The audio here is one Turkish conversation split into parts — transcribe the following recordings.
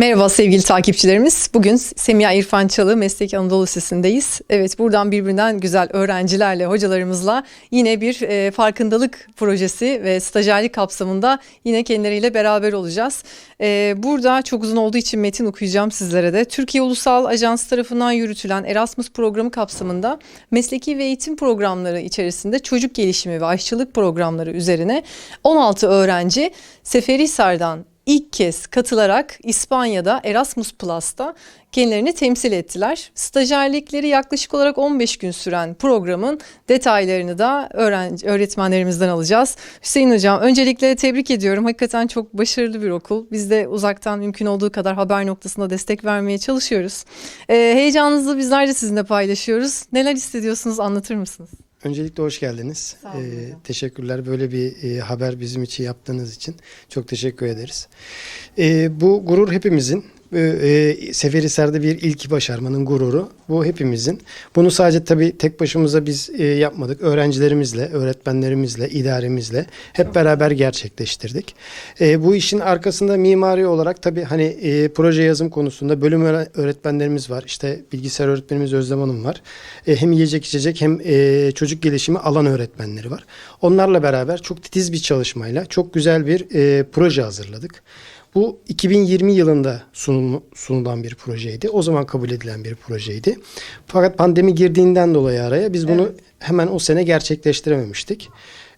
Merhaba sevgili takipçilerimiz. Bugün Semiha İrfan Çalı Meslek Anadolu Lisesi'ndeyiz. Evet buradan birbirinden güzel öğrencilerle, hocalarımızla yine bir e, farkındalık projesi ve stajyerlik kapsamında yine kendileriyle beraber olacağız. E, burada çok uzun olduğu için metin okuyacağım sizlere de. Türkiye Ulusal Ajans tarafından yürütülen Erasmus programı kapsamında mesleki ve eğitim programları içerisinde çocuk gelişimi ve aşçılık programları üzerine 16 öğrenci Seferihisar'dan ilk kez katılarak İspanya'da Erasmus Plus'ta kendilerini temsil ettiler. Stajyerlikleri yaklaşık olarak 15 gün süren programın detaylarını da öğrenci, öğretmenlerimizden alacağız. Hüseyin Hocam öncelikle tebrik ediyorum. Hakikaten çok başarılı bir okul. Biz de uzaktan mümkün olduğu kadar haber noktasında destek vermeye çalışıyoruz. Ee, heyecanınızı bizler de sizinle paylaşıyoruz. Neler hissediyorsunuz anlatır mısınız? Öncelikle hoş geldiniz. Sağ olun Ee, teşekkürler böyle bir e, haber bizim için yaptığınız için. Çok teşekkür ederiz. Ee, bu gurur hepimizin. E, Seferihisar'da bir ilki başarmanın gururu. Bu hepimizin. Bunu sadece tabii tek başımıza biz e, yapmadık. Öğrencilerimizle, öğretmenlerimizle, idaremizle hep beraber gerçekleştirdik. Ee, bu işin arkasında mimari olarak tabii hani e, proje yazım konusunda bölüm öğre- öğretmenlerimiz var. İşte bilgisayar öğretmenimiz Özlem Hanım var. E, hem yiyecek içecek hem e, çocuk gelişimi alan öğretmenleri var. Onlarla beraber çok titiz bir çalışmayla çok güzel bir e, proje hazırladık. Bu 2020 yılında sunul- sunulan bir projeydi. O zaman kabul edilen bir projeydi. Fakat pandemi girdiğinden dolayı araya biz bunu hemen o sene gerçekleştirememiştik.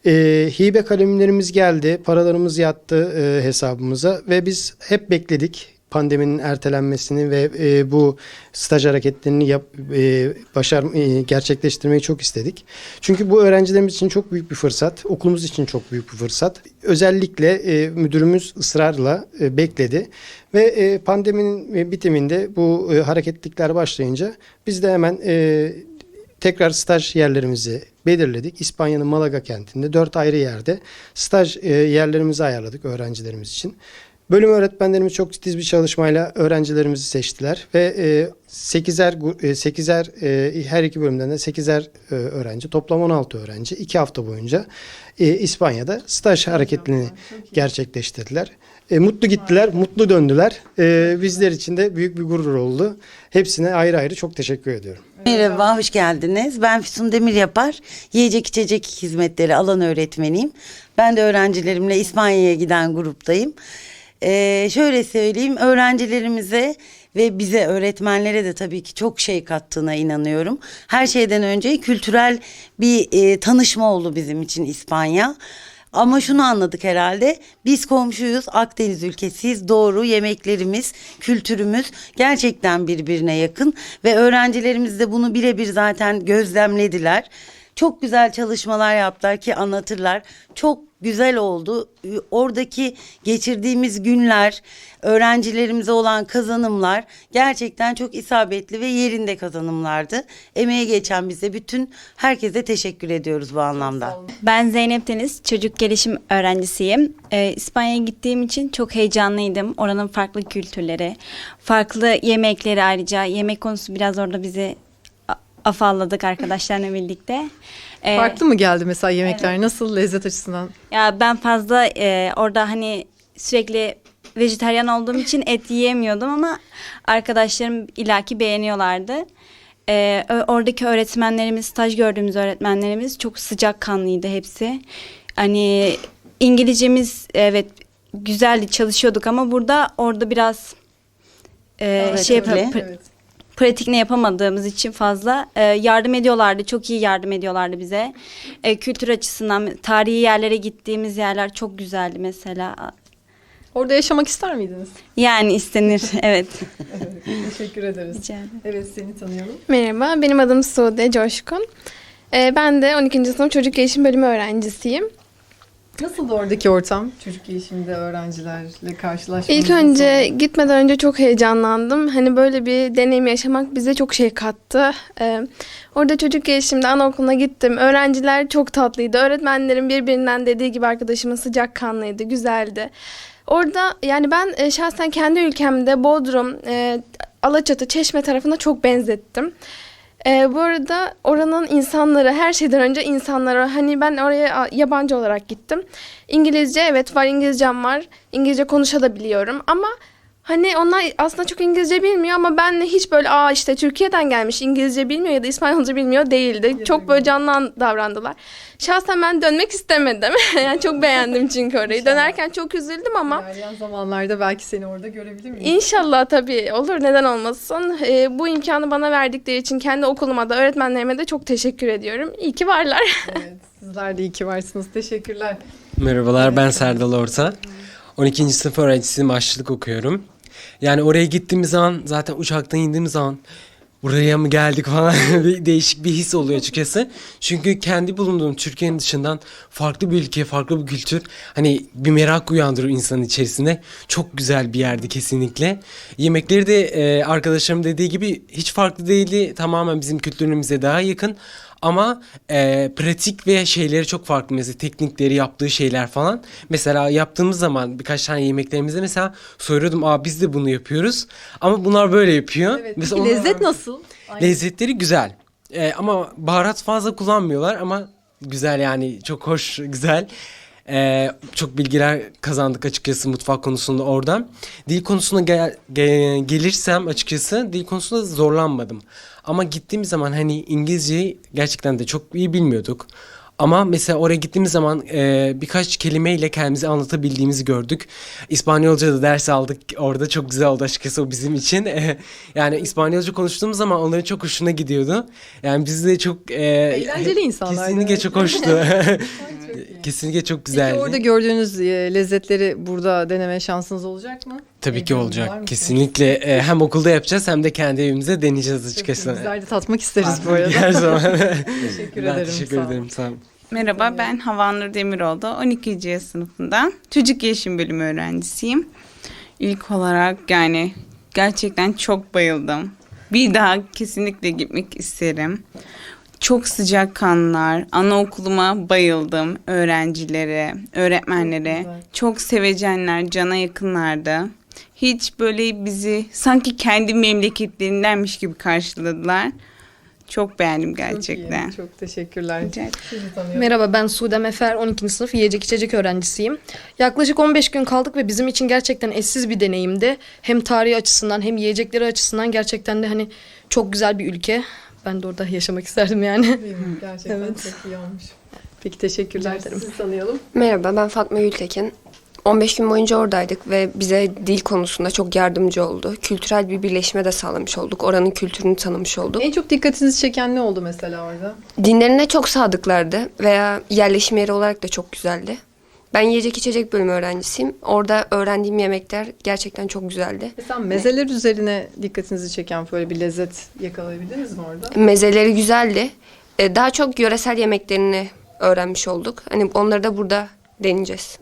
E, hibe kalemlerimiz geldi, paralarımız yattı e, hesabımıza ve biz hep bekledik pandeminin ertelenmesini ve e, bu staj hareketlerini yap, e, başar e, gerçekleştirmeyi çok istedik. Çünkü bu öğrencilerimiz için çok büyük bir fırsat, okulumuz için çok büyük bir fırsat. Özellikle e, müdürümüz ısrarla e, bekledi ve e, pandeminin e, bitiminde bu e, hareketlikler başlayınca biz de hemen e, tekrar staj yerlerimizi belirledik. İspanya'nın Malaga kentinde dört ayrı yerde staj e, yerlerimizi ayarladık öğrencilerimiz için. Bölüm öğretmenlerimiz çok titiz bir çalışmayla öğrencilerimizi seçtiler ve e, 8'er gu- e, 8'er e, her iki bölümden de 8'er e, öğrenci toplam 16 öğrenci 2 hafta boyunca e, İspanya'da staj hareketlerini gerçekleştirdiler. E, mutlu gittiler, mutlu döndüler. E, bizler için de büyük bir gurur oldu. Hepsine ayrı ayrı çok teşekkür ediyorum. Merhaba, hoş geldiniz. Ben Füsun Demir Yapar. Yiyecek içecek hizmetleri alan öğretmeniyim. Ben de öğrencilerimle İspanya'ya giden gruptayım. Ee, şöyle söyleyeyim, öğrencilerimize ve bize öğretmenlere de tabii ki çok şey kattığına inanıyorum. Her şeyden önce kültürel bir e, tanışma oldu bizim için İspanya. Ama şunu anladık herhalde. Biz komşuyuz, Akdeniz ülkesiyiz. Doğru yemeklerimiz, kültürümüz gerçekten birbirine yakın ve öğrencilerimiz de bunu birebir zaten gözlemlediler. Çok güzel çalışmalar yaptılar ki anlatırlar. Çok güzel oldu. Oradaki geçirdiğimiz günler, öğrencilerimize olan kazanımlar gerçekten çok isabetli ve yerinde kazanımlardı. Emeğe geçen bize bütün herkese teşekkür ediyoruz bu anlamda. Ben Zeynep Deniz, çocuk gelişim öğrencisiyim. Ee, İspanya'ya gittiğim için çok heyecanlıydım. Oranın farklı kültürleri, farklı yemekleri ayrıca. Yemek konusu biraz orada bizi afalladık arkadaşlarla birlikte. Ee, Farklı mı geldi mesela yemekler? Nasıl lezzet açısından? Ya ben fazla e, orada hani sürekli vejetaryen olduğum için et yiyemiyordum ama arkadaşlarım ilaki beğeniyorlardı. E, ö- oradaki öğretmenlerimiz, staj gördüğümüz öğretmenlerimiz çok sıcakkanlıydı hepsi. Hani İngilizcemiz evet güzeldi çalışıyorduk ama burada orada biraz e, şey Öğretimli. yapıp pratik ne yapamadığımız için fazla e, yardım ediyorlardı. Çok iyi yardım ediyorlardı bize. E, kültür açısından tarihi yerlere gittiğimiz yerler çok güzeldi mesela. Orada yaşamak ister miydiniz? Yani istenir evet. Teşekkür ederiz. Rica ederim. Evet seni tanıyalım. Merhaba, benim adım Sude Coşkun. Ee, ben de 12. sınıf çocuk gelişim bölümü öğrencisiyim. Nasıl oradaki ortam? Çocuk gelişiminde öğrencilerle karşılaşmanız İlk önce gitmeden önce çok heyecanlandım. Hani böyle bir deneyim yaşamak bize çok şey kattı. Ee, orada çocuk gelişimde anaokuluna gittim. Öğrenciler çok tatlıydı. Öğretmenlerin birbirinden dediği gibi arkadaşımın sıcakkanlıydı, güzeldi. Orada yani ben e, şahsen kendi ülkemde Bodrum, e, Alaçatı, Çeşme tarafına çok benzettim. Ee, bu arada oranın insanları her şeyden önce insanları hani ben oraya yabancı olarak gittim. İngilizce evet var İngilizcem var. İngilizce konuşabiliyorum ama Hani onlar aslında çok İngilizce bilmiyor ama ben de hiç böyle aa işte Türkiye'den gelmiş İngilizce bilmiyor ya da İspanyolca bilmiyor değildi. Çok böyle canlı davrandılar. Şahsen ben dönmek istemedim. yani çok beğendim çünkü orayı. Dönerken çok üzüldüm ama İlerleyen zamanlarda belki seni orada görebilir miyiz? İnşallah tabii olur neden olmasın. Ee, bu imkanı bana verdikleri için kendi okuluma da öğretmenlerime de çok teşekkür ediyorum. İyi ki varlar. Evet, sizler de iyi ki varsınız. Teşekkürler. Merhabalar ben Serdal Orta. 12. sınıf öğrencisiyim aşçılık okuyorum. Yani oraya gittiğimiz zaman zaten uçaktan indiğimiz zaman buraya mı geldik falan bir değişik bir his oluyor açıkçası. Çünkü kendi bulunduğum Türkiye'nin dışından farklı bir ülke, farklı bir kültür hani bir merak uyandırıyor insanın içerisinde. Çok güzel bir yerdi kesinlikle. Yemekleri de e, arkadaşlarım dediği gibi hiç farklı değildi. Tamamen bizim kültürümüze daha yakın. Ama e, pratik ve şeyleri çok farklı mesela teknikleri yaptığı şeyler falan. Mesela yaptığımız zaman birkaç tane yemeklerimizde mesela soruyordum aa biz de bunu yapıyoruz. Ama bunlar böyle yapıyor. Evet, Mesela onlar- lezzet nasıl? Lezzetleri güzel. E, ama baharat fazla kullanmıyorlar ama güzel yani çok hoş güzel. E, çok bilgiler kazandık açıkçası mutfak konusunda oradan. Dil konusuna gel- ge- gelirsem açıkçası dil konusunda zorlanmadım. Ama gittiğim zaman hani İngilizceyi gerçekten de çok iyi bilmiyorduk. Ama mesela oraya gittiğimiz zaman e, birkaç kelimeyle kendimizi anlatabildiğimizi gördük. İspanyolca da ders aldık orada çok güzel oldu açıkçası o bizim için. E, yani İspanyolca konuştuğumuz zaman onların çok hoşuna gidiyordu. Yani biz de çok... E, Eğlenceli insanlardı, Kesinlikle çok hoştu. kesinlikle çok güzeldi. Peki orada gördüğünüz lezzetleri burada deneme şansınız olacak mı? Tabii ki Heyecanlı var olacak. Kesinlikle e, hem okulda yapacağız hem de kendi evimizde deneyeceğiz açıkçası. Bizler de tatmak isteriz bu arada. Her zaman. Teşekkür ben ederim. teşekkür sağ ederim. Sağ olun. Merhaba ben Havanur Demiroğlu 12. sınıfından çocuk gelişim bölümü öğrencisiyim. İlk olarak yani gerçekten çok bayıldım. Bir daha kesinlikle gitmek isterim. Çok sıcak kanlar, anaokuluma bayıldım, öğrencilere, öğretmenlere. Çok sevecenler, cana yakınlardı. Hiç böyle bizi sanki kendi memleketlerindenmiş gibi karşıladılar. Çok beğendim gerçekten. Çok, iyi, çok teşekkürler. Merhaba ben Sude Mefer 12. sınıf yiyecek içecek öğrencisiyim. Yaklaşık 15 gün kaldık ve bizim için gerçekten eşsiz bir deneyimdi. Hem tarihi açısından hem yiyecekleri açısından gerçekten de hani çok güzel bir ülke. Ben de orada yaşamak isterdim yani. Gerçekten Evet. çok iyi olmuş. Peki teşekkürler. Sizi tanıyalım. Merhaba ben Fatma Gültekin. 15 gün boyunca oradaydık ve bize dil konusunda çok yardımcı oldu. Kültürel bir birleşme de sağlamış olduk. Oranın kültürünü tanımış olduk. En çok dikkatinizi çeken ne oldu mesela orada? Dinlerine çok sadıklardı veya yerleşim yeri olarak da çok güzeldi. Ben yiyecek içecek bölümü öğrencisiyim. Orada öğrendiğim yemekler gerçekten çok güzeldi. Mesela mezeler üzerine dikkatinizi çeken böyle bir lezzet yakalayabildiniz mi orada? Mezeleri güzeldi. Ee, Daha çok yöresel yemeklerini öğrenmiş olduk. Hani onları da burada deneyeceğiz.